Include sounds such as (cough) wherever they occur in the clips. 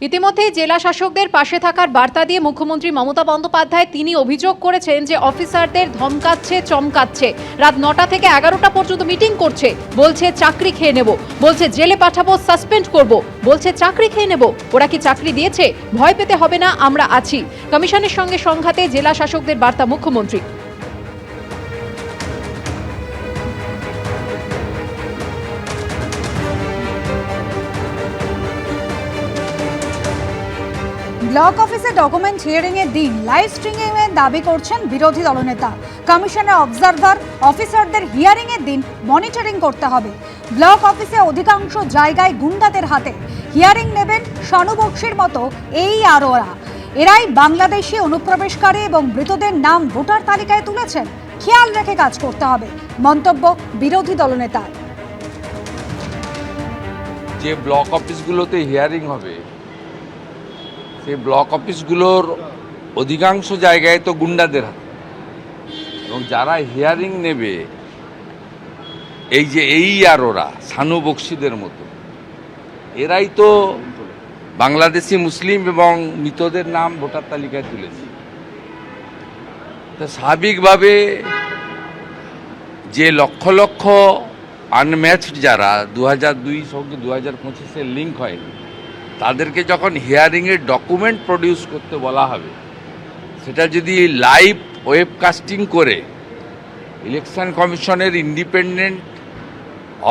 ইতিমধ্যেই জেলা শাসকদের পাশে থাকার বার্তা দিয়ে মুখ্যমন্ত্রী মমতা বন্দ্যোপাধ্যায় তিনি অভিযোগ করেছেন যে অফিসারদের ধমকাচ্ছে, চমকাচ্ছে। রাত নটা থেকে এগারোটা পর্যন্ত মিটিং করছে। বলছে, চাকরি খেয়ে নেব। বলছে, জেলে পাঠাবো, সাসপেন্ড করব। বলছে, চাকরি খেয়ে নেব। ওরা কি চাকরি দিয়েছে? ভয় পেতে হবে না, আমরা আছি। কমিশনের সঙ্গে সংঘাতে জেলা শাসকদের বার্তা মুখ্যমন্ত্রী। ব্লক অফিসে ডকুমেন্ট হিয়ারিং এর দিন লাইভ স্ট্রিমিং এর দাবি করছেন বিরোধী দলনেতা। কমিশনের অবজারভার অফিসারদের হিয়ারিং এর দিন মনিটরিং করতে হবে। ব্লক অফিসে অধিকাংশ জায়গায় গুন্ডাদের হাতে। হিয়ারিং নেবেন শানু বক্সির মতো এই আরোরা এরাই বাংলাদেশি অনুপ্রবেশকারী এবং মৃতদের নাম ভোটার তালিকায় তুলেছেন। খেয়াল রেখে কাজ করতে হবে। মন্তব্য বিরোধী দলনেতার। যে ব্লক অফিসগুলোতে হিয়ারিং হবে সেই ব্লক অফিসগুলোর অধিকাংশ জায়গায় তো গুন্ডাদের হাতে। এবং যারা হিয়ারিং নেবে, এই যে এই আর ওরা, সানু বক্সিদের মতো, এরাই তো বাংলাদেশি মুসলিম এবং মৃতদের নাম ভোটার তালিকায় তুলেছে তো স্বাভাবিকভাবে যে লক্ষ লক্ষ আনম্যাচড যারা দু হাজার দুই সঙ্গে দু হাজার পঁচিশের লিঙ্ক হয়নি তাদেরকে যখন হিয়ারিংয়ের ডকুমেন্ট প্রডিউস করতে বলা হবে, সেটা যদি লাইভ ওয়েবকাস্টিং করে, ইলেকশন কমিশনের ইন্ডিপেন্ডেন্ট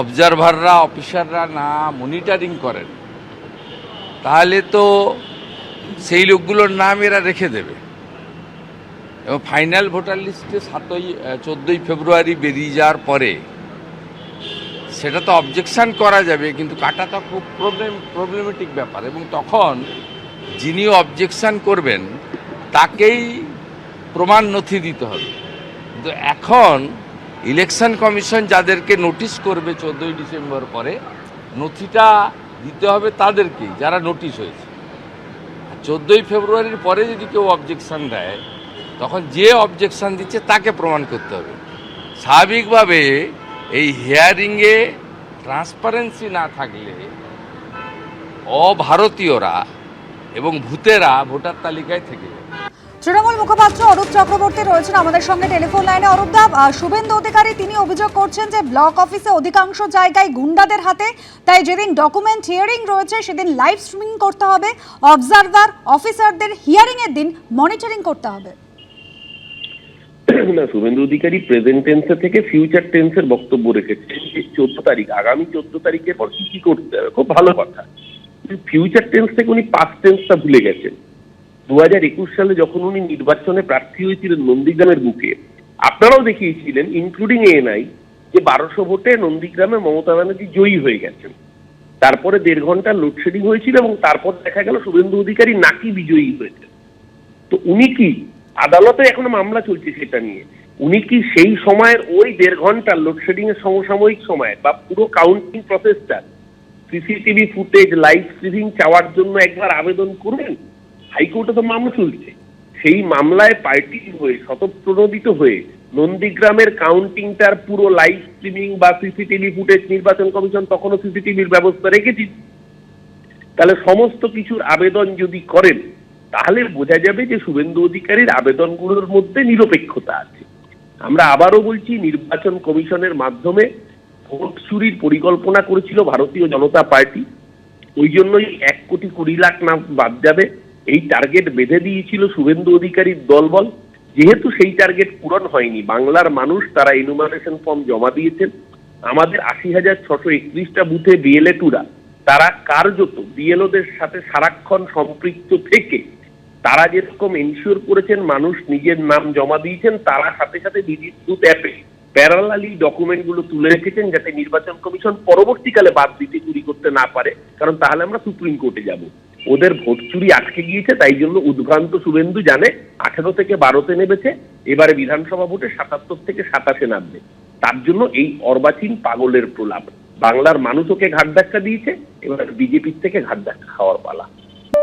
অবজারভাররা, অফিসাররা না মনিটারিং করেন, তাহলে তো সেই লোকগুলোর নাম এরা রেখে দেবে। এবং ফাইনাল ভোটার লিস্টে সাতই চোদ্দোই ফেব্রুয়ারি বেরিয়ে যাওয়ার পরে সেটা তো অবজেকশান করা যাবে, কিন্তু কাটাটা খুব প্রবলেম প্রবলেমেটিক ব্যাপার। এবং তখন যিনি অবজেকশান করবেন, তাকেই প্রমাণ নথি দিতে হবে। কিন্তু এখন ইলেকশন কমিশন যাদেরকে নোটিশ করবে চোদ্দোই ডিসেম্বর পরে, নথিটা দিতে হবে তাদেরকেই, যারা নোটিশ হয়েছে। চোদ্দোই ফেব্রুয়ারির পরে যদি কেউ অবজেকশন দেয়, তখন যে অবজেকশন দিচ্ছে তাকে প্রমাণ করতে হবে। স্বাভাবিকভাবে এই হিয়ারিংয়ে ট্রান্সপারেন্সি না থাকলে অভারতীয়রা এবং ভূতেরা ভোটার তালিকায় থেকে তৃণমূল মুখপাত্র অরূপ চক্রবর্তী রয়েছেন আমাদের সঙ্গে টেলিফোন লাইনে। অরূপ দা শুভেন্দু অধিকারী, তিনি অভিযোগ করছেন যে ব্লক অফিসে অধিকাংশ জায়গায় গুন্ডাদের হাতে। তাই যেদিন ডকুমেন্ট হিয়ারিং রয়েছে, সেদিন লাইভ স্ট্রিমিং করতে হবে। অবজারভার অফিসারদের হিয়ারিং এর দিন মনিটরিং করতে হবে। (clears throat) না, শুভেন্দু অধিকারী প্রেজেন্ট টেন্সে থেকে ফিউচার টেন্সের বক্তব্য রেখেছে চোদ্দ তারিখ, আগামী চোদ্দ তারিখের পর কি কি করতে হবে, খুব ভালো কথা। ফিউচার টেন্স থেকে উনি পাস্ট টেন্সটা ভুলে গেছেন। দু হাজার একুশ সালে যখন উনি নির্বাচনে প্রার্থী হয়েছিলেন নন্দীগ্রামের বুকে, আপনারাও দেখিয়েছিলেন ইনক্লুডিং এএনআই যে বারোশো ভোটে নন্দীগ্রামে মমতা ব্যানার্জি জয়ী হয়ে গেছেন। তারপরে দেড় ঘণ্টা লোডশেডিং হয়েছিল এবং তারপর দেখা গেল শুভেন্দু অধিকারী নাকি বিজয়ী হয়েছে তো উনি কি আদালতে এখনও মামলা চলছে সেটা নিয়ে। উনি কি সেই সময়ের ওই দেড় ঘণ্টার লোডশেডিং এর সমসাময়িক সময় বা পুরো কাউন্টিং প্রসেসটা সিসিটিভি ফুটেজ লাইভ স্ট্রিমিং চাওয়ার জন্য একবার আবেদন করবেন? হাইকোর্টে তো মামলা চলছে। সেই মামলায় পার্টি হয়ে শতপ্রণোদিত হয়ে নন্দীগ্রামের কাউন্টিংটার পুরো লাইভ স্ট্রিমিং বা সিসিটিভি ফুটেজ নির্বাচন কমিশন তখনও সিসিটিভির ব্যবস্থা রেখেছি তাহলে সমস্ত কিছুর আবেদন যদি করেন তাহলে বোঝা যাবে যে শুভেন্দু অধিকারীর আবেদনগুলোর মধ্যে নিরপেক্ষতা আছে। আমরা আবারও বলছি, নির্বাচন কমিশনের মাধ্যমে ভোট চুরির পরিকল্পনা করেছিল ভারতীয় জনতা পার্টি। ওই জন্যই এক কোটি কুড়ি লাখ না বাদ যাবে। এই টার্গেট বেঁধে দিয়েছিল শুভেন্দু অধিকারীর দলবল। যেহেতু সেই টার্গেট পূরণ হয়নি, বাংলার মানুষ তারা ইনুমারেশন ফর্ম জমা দিয়েছেন। আমাদের আশি হাজার ছশো একত্রিশটা বুথে বিএলএ টুরা তারা কার্যত বিএলওদের সাথে সারাক্ষণ সম্পৃক্ত থেকে তারা যেরকম এনশিওর করেছেন মানুষ নিজের নাম জমা দিয়েছেন, তারা সাথে সাথে বিদ্যুৎ অ্যাপে প্যারালালি ডকুমেন্টগুলো তুলে রেখেছেন যাতে নির্বাচন কমিশন পরবর্তীকালে বাদ দিতে চুরি করতে না পারে। কারণ তাহলে আমরা সুপ্রিম কোর্টে যাব। ওদের ভোট চুরি আটকে গিয়েছে, তাই জন্য উদ্ভ্রান্ত শুভেন্দু জানে আঠেরো থেকে বারোতে নেমেছে, এবারে বিধানসভা ভোটে সাতাত্তর থেকে সাতাশে নামবে। তার জন্য এই অর্বাচীন পাগলের প্রলাপ। বাংলার মানুষ ওকে ঘাট ধাক্কা দিয়েছে, এবার বিজেপির থেকে ঘাট ধাক্কা খাওয়ার পালা।